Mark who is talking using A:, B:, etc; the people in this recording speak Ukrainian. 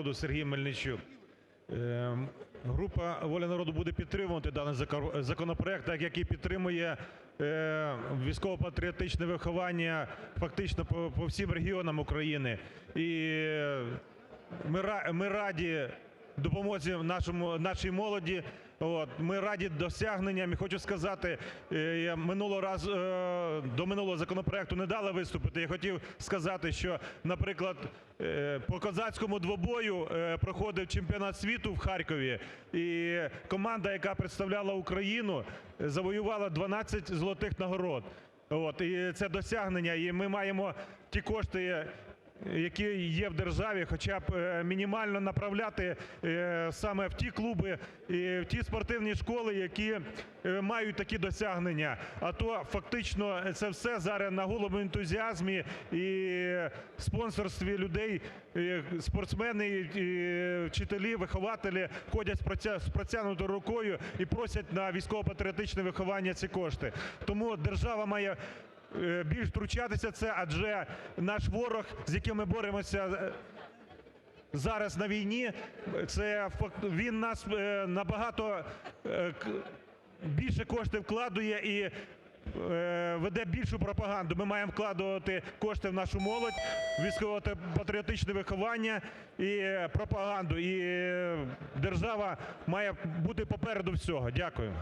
A: народу" Сергій Мельничук. Група "Воля народу" буде підтримувати даний законопроект, так як і підтримує військово-патріотичне виховання фактично по всім регіонам України. І ми раді допомозі нашій молоді, ми раді досягненням. І хочу сказати, минулого разу, до минулого законопроекту не дали виступити, я хотів сказати, що, наприклад, по козацькому двобою проходив чемпіонат світу в Харкові і команда, яка представляла Україну, завоювала 12 золотих нагород. І це досягнення. І ми маємо ті кошти, які є в державі, хоча б мінімально направляти саме в ті клуби і в ті спортивні школи, які мають такі досягнення. А то фактично це все зараз на голому ентузіазмі і спонсорстві людей спортсмени вчителі, вихователі ходять з протягнутою рукою і просять на військово-патріотичне виховання ці кошти. Тому держава має більш втручатися в це, адже наш ворог, з яким ми боремося зараз на війні, це він нас набагато більше коштів вкладає і веде більшу пропаганду. Ми маємо вкладати кошти в нашу молодь, військово-патріотичне виховання і пропаганду. І держава має бути попереду всього. Дякую.